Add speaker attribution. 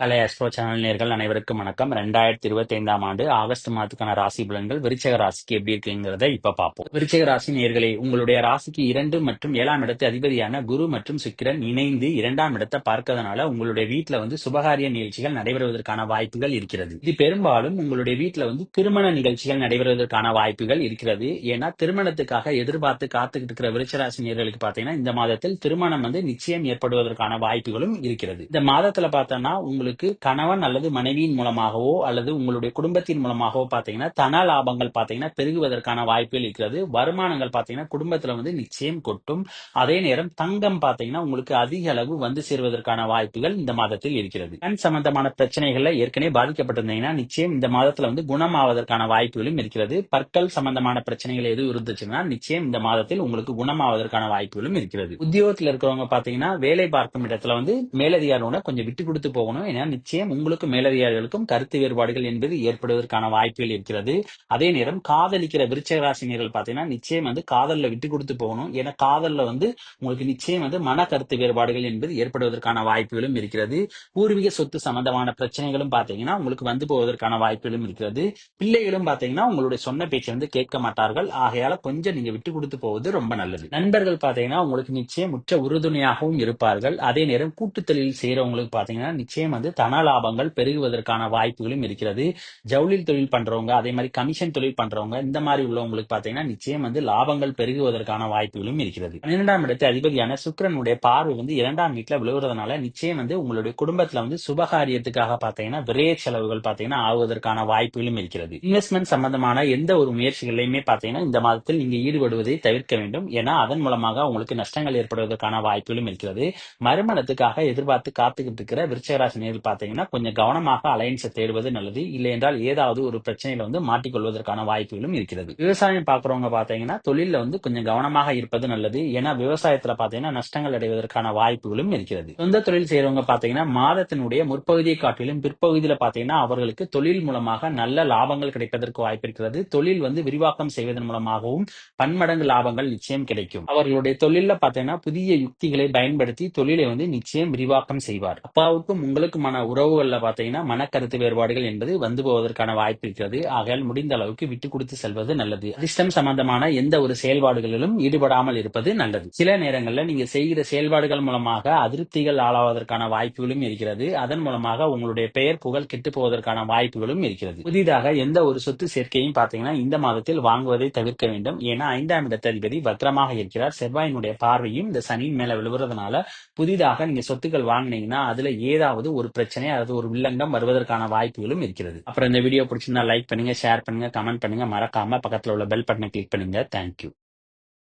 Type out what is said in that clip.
Speaker 1: கலை astro channel நேர்கள் அனைவருக்கும் வணக்கம். ரெண்டாயிரத்தி இருபத்தி ஐந்தாம் ஆண்டு ஆகஸ்ட் மாதத்துக்கான ராசி பலன்கள் விருச்சக ராசிக்கு எப்படி இருக்குங்கிறத இப்ப பார்ப்போம். விருச்சக ராசி நேர்களே உங்களுடைய ராசிக்கு இரண்டு மற்றும் ஏழாம் இடத்து அதிபதியான குரு மற்றும் சுக்கிரன் இணைந்து இரண்டாம் இடத்தை பார்க்கறதுனால உங்களுடைய வீட்டுல வந்து சுபகாரிய நிகழ்ச்சிகள் நடைபெறுவதற்கான வாய்ப்புகள் இருக்கிறது. இது பெரும்பாலும் உங்களுடைய வீட்டுல வந்து திருமண நிகழ்ச்சிகள் நடைபெறுவதற்கான வாய்ப்புகள் இருக்கிறது. ஏன்னா திருமணத்துக்காக எதிர்பார்த்து காத்துக்கிட்டு இருக்கிற விருச்சராசி நேர்களுக்கு பாத்தீங்கன்னா இந்த மாதத்தில் திருமணம் வந்து நிச்சயம் ஏற்படுவதற்கான வாய்ப்புகளும் இருக்கிறது. இந்த மாதத்துல பார்த்தோம்னா உங்களுக்கு உங்களுக்கு கணவன் அல்லது மனைவியின் மூலமாகவோ அல்லது உங்களுடைய குடும்பத்தின் மூலமாகவோ பாத்தீங்கன்னா தன லாபங்கள் பாத்தீங்கன்னா பெருகுவதற்கான வாய்ப்புகள் இருக்கிறது. வருமானங்கள் பாத்தீங்கன்னா குடும்பத்துல வந்து நிச்சயம் கொட்டும். அதே நேரம் தங்கம் பாத்தீங்கன்னா உங்களுக்கு அதிக அளவு வந்து சேருவதற்கான வாய்ப்புகள் இந்த மாதத்தில் இருக்கிறது. கண் சம்பந்தமான பிரச்சனைகள்ல ஏற்கனவே பாதிக்கப்பட்டிருந்தீங்கன்னா நிச்சயம் இந்த மாதத்துல வந்து குணமாவதற்கான வாய்ப்புகளும் இருக்கிறது. பற்கள் சம்பந்தமான பிரச்சனைகள் எதுவும் இருந்துச்சுன்னா நிச்சயம் இந்த மாதத்தில் உங்களுக்கு குணமாவதற்கான வாய்ப்புகளும் இருக்கிறது. உத்தியோகத்தில் இருக்கிறவங்க பாத்தீங்கன்னா வேலை பார்க்கும் இடத்துல வந்து மேலதிகாரோட கொஞ்சம் விட்டு கொடுத்து போகணும். ஏன்னா நிச்சயம் உங்களுக்கும் மேலதிகாரிகளுக்கும் கருத்து வேறுபாடுகள் என்பது ஏற்படுவதற்கான வாய்ப்புகள் இருக்கிறது. அதே நேரம் காதலிக்கிற விருச்சக ராசினியர்கள் பாத்தீங்கன்னா நிச்சயம் வந்து காதல்ல விட்டு கொடுத்து போகணும். ஏன்னா காதல்ல வந்து உங்களுக்கு நிச்சயம் வந்து மன கருத்து வேறுபாடுகள் என்பது ஏற்படுவதற்கான வாய்ப்புகளும் இருக்கிறது. பூர்வீக சொத்து சம்பந்தமான பிரச்சனைகளும் பாத்தீங்கன்னா உங்களுக்கு வந்து போவதற்கான வாய்ப்புகளும் இருக்கிறது. பிள்ளைகளும் பாத்தீங்கன்னா உங்களுடைய சொன்ன பேச்சை வந்து கேட்க மாட்டார்கள். ஆகையால கொஞ்சம் நீங்க விட்டு கொடுத்து போவது ரொம்ப நல்லது. நண்பர்கள் பாத்தீங்கன்னா உங்களுக்கு நிச்சயம் உற்ற உறுதுணையாகவும் இருப்பார்கள். அதே நேரம் கூட்டு தொழில் செய்யறவங்களுக்கு பாத்தீங்கன்னா நிச்சயம் வந்து வந்து தன லாபங்கள் பெருகுவதற்கான வாய்ப்புகளும் இருக்கிறது. ஜவுளி தொழில் பண்றவங்க அதே மாதிரி கமிஷன் தொழில் பண்றவங்க இந்த மாதிரி உள்ளவங்களுக்கு பாத்தீங்கன்னா நிச்சயம் வந்து லாபங்கள் பெருகுவதற்கான வாய்ப்புகளும் இருக்கிறது. பன்னிரெண்டாம் இடத்து அதிபதியான சுக்கரனுடைய பார்வை வந்து இரண்டாம் வீட்டுல விழுகிறதுனால நிச்சயம் வந்து உங்களுடைய குடும்பத்துல வந்து சுபகாரியத்துக்காக பாத்தீங்கன்னா விரைய செலவுகள் பாத்தீங்கன்னா ஆகுவதற்கான வாய்ப்புகளும் இருக்கிறது. இன்வெஸ்ட்மெண்ட் சம்பந்தமான எந்த ஒரு முயற்சிகளையுமே பாத்தீங்கன்னா இந்த மாதத்தில் நீங்க ஈடுபடுவதை தவிர்க்க வேண்டும். ஏன்னா அதன் மூலமாக உங்களுக்கு நஷ்டங்கள் ஏற்படுவதற்கான வாய்ப்புகளும் இருக்கிறது. மறுமணத்துக்காக எதிர்பார்த்து காத்துக்கிட்டு இருக்கிற விருச்சகராசி நேரில் பார்த்தீங்கன்னா கொஞ்சம் கவனமாக அலையன்ஸை தேடுவது நல்லது. இல்லை என்றால் ஏதாவது ஒரு பிரச்சனையில வந்து மாட்டிக்கொள்வதற்கான வாய்ப்புகளும் இருக்கிறது. விவசாயம் பார்க்குறவங்க பார்த்தீங்கன்னா தொழில வந்து கொஞ்சம் கவனமாக இருப்பது நல்லது. ஏன்னா விவசாயத்துல பார்த்தீங்கன்னா நஷ்டங்கள் அடைவதற்கான வாய்ப்புகளும் இருக்கிறது. சொந்த தொழில் செய்யறவங்க பார்த்தீங்கன்னா மாதத்தினுடைய முற்பகுதியை காட்டிலும் பிற்பகுதியில் பார்த்தீங்கன்னா அவர்களுக்கு தொழில் மூலமாக நல்ல லாபங்கள் கிடைப்பதற்கு வாய்ப்பு இருக்கிறது. தொழில் வந்து விரிவாக்கம் செய்வதன் மூலமாகவும் பன்மடங்கு லாபங்கள் நிச்சயம் கிடைக்கும். அவர்களுடைய தொழில பார்த்தீங்கன்னா புதிய யுக்திகளை பயன்படுத்தி தொழிலை வந்து நிச்சயம் விரிவாக்கம் செய்வார். அப்பாவுக்கும் உங்களுக்கும் திருமண உறவுகள்ல பாத்தீங்கன்னா மனக்கருத்து வேறுபாடுகள் என்பது வந்து போவதற்கான வாய்ப்பு இருக்கிறது. ஆகையால் முடிந்த அளவுக்கு விட்டு கொடுத்து செல்வது நல்லது. அதிர்ஷ்டம் சம்பந்தமான எந்த ஒரு செயல்பாடுகளிலும் ஈடுபடாமல் இருப்பது நல்லது. சில நேரங்களில் நீங்க செய்கிற செயல்பாடுகள் மூலமாக அதிருப்திகள் ஆளாவதற்கான வாய்ப்புகளும் இருக்கிறது. அதன் மூலமாக உங்களுடைய பெயர் புகழ் கெட்டு போவதற்கான வாய்ப்புகளும் இருக்கிறது. புதிதாக எந்த ஒரு சொத்து சேர்க்கையும் பாத்தீங்கன்னா இந்த மாதத்தில் வாங்குவதை தவிர்க்க வேண்டும். ஏன்னா ஐந்தாம் இடத்ததிபதி பத்திரமாக இருக்கிறார். செவ்வாயினுடைய பார்வையும் இந்த சனியின் மேல விழுவுறதுனால புதிதாக நீங்க சொத்துக்கள் வாங்கினீங்கன்னா அதுல ஏதாவது ஒரு பிரச்சனை அது ஒரு வில்லங்கம் வருவதற்கான வாய்ப்புகளும் இருக்கிறது. அப்புறம் இந்த வீடியோ பிடிச்சிருந்தா லைக் பண்ணுங்க ஷேர் பண்ணுங்க கமெண்ட் பண்ணுங்க. மறக்காம பக்கத்துல உள்ள பெல் பட்டனை கிளிக் பண்ணுங்க. தேங்க்யூ